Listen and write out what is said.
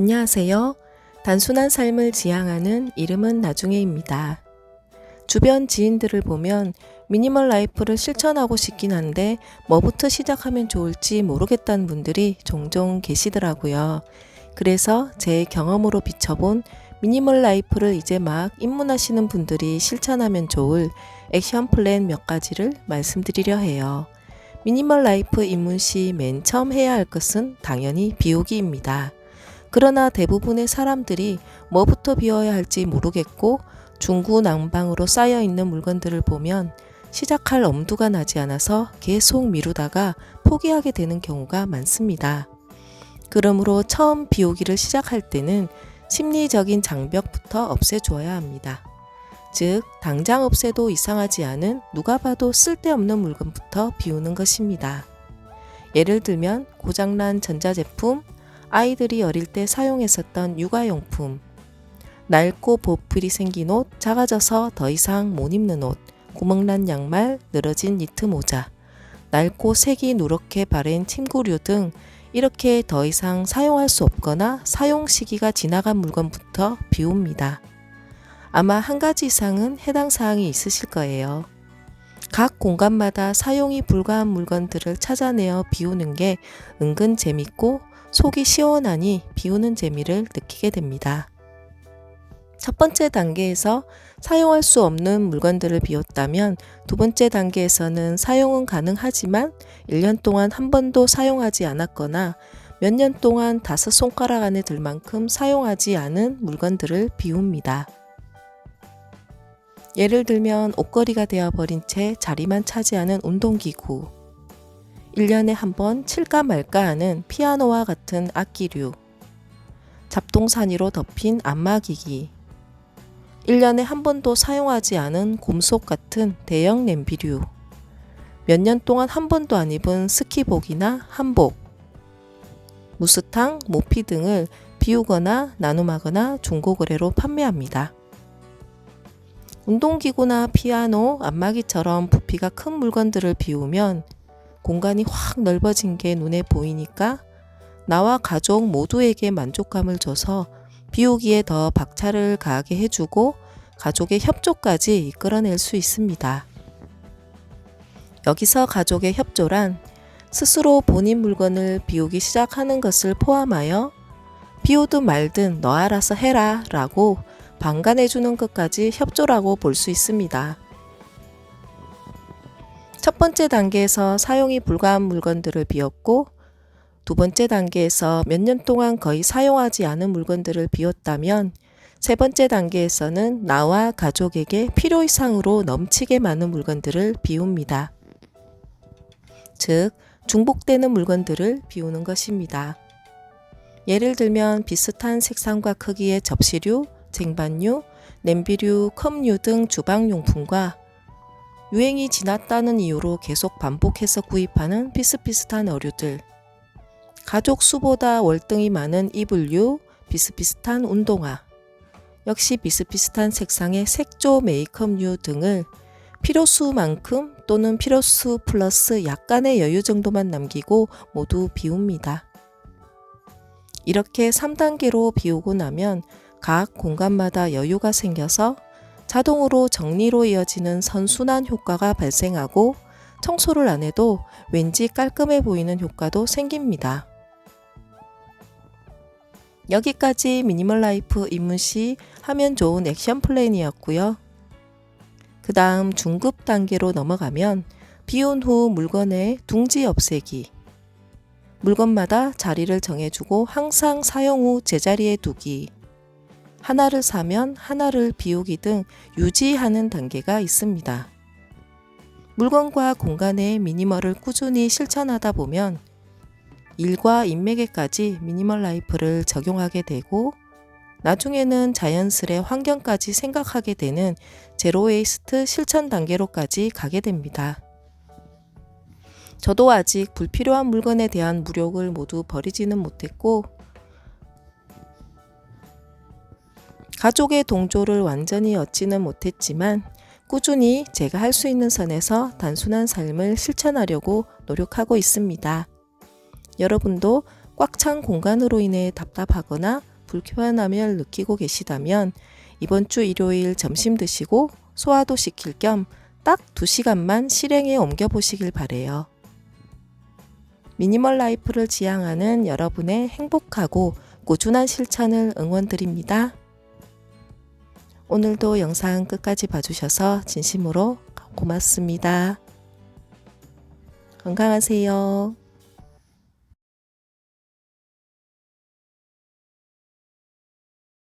안녕하세요. 단순한 삶을 지향하는 이름은 나중에입니다. 주변 지인들을 보면 미니멀 라이프를 실천하고 싶긴 한데 뭐부터 시작하면 좋을지 모르겠다는 분들이 종종 계시더라고요. 그래서 제 경험으로 비춰본 미니멀 라이프를 이제 막 입문하시는 분들이 실천하면 좋을 액션 플랜 몇 가지를 말씀드리려 해요. 미니멀 라이프 입문 시 맨 처음 해야 할 것은 당연히 비우기입니다. 그러나 대부분의 사람들이 뭐부터 비워야 할지 모르겠고 중구난방으로 쌓여 있는 물건들을 보면 시작할 엄두가 나지 않아서 계속 미루다가 포기하게 되는 경우가 많습니다. 그러므로 처음 비우기를 시작할 때는 심리적인 장벽부터 없애주어야 합니다. 즉, 당장 없애도 이상하지 않은 누가 봐도 쓸데없는 물건부터 비우는 것입니다. 예를 들면 고장난 전자제품, 아이들이 어릴 때 사용했었던 육아용품, 낡고 보풀이 생긴 옷, 작아져서 더 이상 못 입는 옷, 구멍난 양말, 늘어진 니트 모자, 낡고 색이 누렇게 바랜 침구류 등 이렇게 더 이상 사용할 수 없거나 사용 시기가 지나간 물건부터 비웁니다. 아마 한 가지 이상은 해당 사항이 있으실 거예요. 각 공간마다 사용이 불가한 물건들을 찾아내어 비우는 게 은근 재밌고 속이 시원하니 비우는 재미를 느끼게 됩니다. 첫 번째 단계에서 사용할 수 없는 물건들을 비웠다면 두 번째 단계에서는 사용은 가능하지만 1년 동안 한 번도 사용하지 않았거나 몇 년 동안 다섯 손가락 안에 들 만큼 사용하지 않은 물건들을 비웁니다. 예를 들면 옷걸이가 되어버린 채 자리만 차지하는 운동기구, 1년에 한 번 칠까 말까 하는 피아노와 같은 악기류, 잡동사니로 덮인 안마기기, 1년에 한 번도 사용하지 않은 곰속 같은 대형 냄비류, 몇 년 동안 한 번도 안 입은 스키복이나 한복, 무스탕, 모피 등을 비우거나 나눔하거나 중고거래로 판매합니다. 운동기구나 피아노, 안마기처럼 부피가 큰 물건들을 비우면 공간이 확 넓어진 게 눈에 보이니까 나와 가족 모두에게 만족감을 줘서 비우기에 더 박차를 가하게 해주고 가족의 협조까지 이끌어낼 수 있습니다. 여기서 가족의 협조란 스스로 본인 물건을 비우기 시작하는 것을 포함하여 비우든 말든 너 알아서 해라 라고 방관해주는 것까지 협조라고 볼 수 있습니다. 첫 번째 단계에서 사용이 불가한 물건들을 비웠고 두 번째 단계에서 몇 년 동안 거의 사용하지 않은 물건들을 비웠다면 세 번째 단계에서는 나와 가족에게 필요 이상으로 넘치게 많은 물건들을 비웁니다. 즉, 중복되는 물건들을 비우는 것입니다. 예를 들면 비슷한 색상과 크기의 접시류, 쟁반류, 냄비류, 컵류 등 주방용품과 유행이 지났다는 이유로 계속 반복해서 구입하는 비슷비슷한 어류들, 가족 수보다 월등히 많은 이불류, 비슷비슷한 운동화, 역시 비슷비슷한 색상의 색조 메이크업류 등을 필요수만큼 또는 필요수 플러스 약간의 여유 정도만 남기고 모두 비웁니다. 이렇게 3단계로 비우고 나면 각 공간마다 여유가 생겨서 자동으로 정리로 이어지는 선순환 효과가 발생하고 청소를 안 해도 왠지 깔끔해 보이는 효과도 생깁니다. 여기까지 미니멀 라이프 입문 시 하면 좋은 액션 플랜이었고요. 그 다음 중급 단계로 넘어가면 비운 후 물건의 둥지 없애기. 물건마다 자리를 정해주고 항상 사용 후 제자리에 두기. 하나를 사면 하나를 비우기 등 유지하는 단계가 있습니다. 물건과 공간의 미니멀을 꾸준히 실천하다 보면 일과 인맥에까지 미니멀 라이프를 적용하게 되고 나중에는 자연스레 환경까지 생각하게 되는 제로 웨이스트 실천 단계로까지 가게 됩니다. 저도 아직 불필요한 물건에 대한 무력을 모두 버리지는 못했고 가족의 동조를 완전히 얻지는 못했지만 꾸준히 제가 할 수 있는 선에서 단순한 삶을 실천하려고 노력하고 있습니다. 여러분도 꽉 찬 공간으로 인해 답답하거나 불편함을 느끼고 계시다면 이번 주 일요일 점심 드시고 소화도 시킬 겸 딱 2시간만 실행에 옮겨 보시길 바래요. 미니멀 라이프를 지향하는 여러분의 행복하고 꾸준한 실천을 응원드립니다. 오늘도 영상 끝까지 봐주셔서 진심으로 고맙습니다. 건강하세요.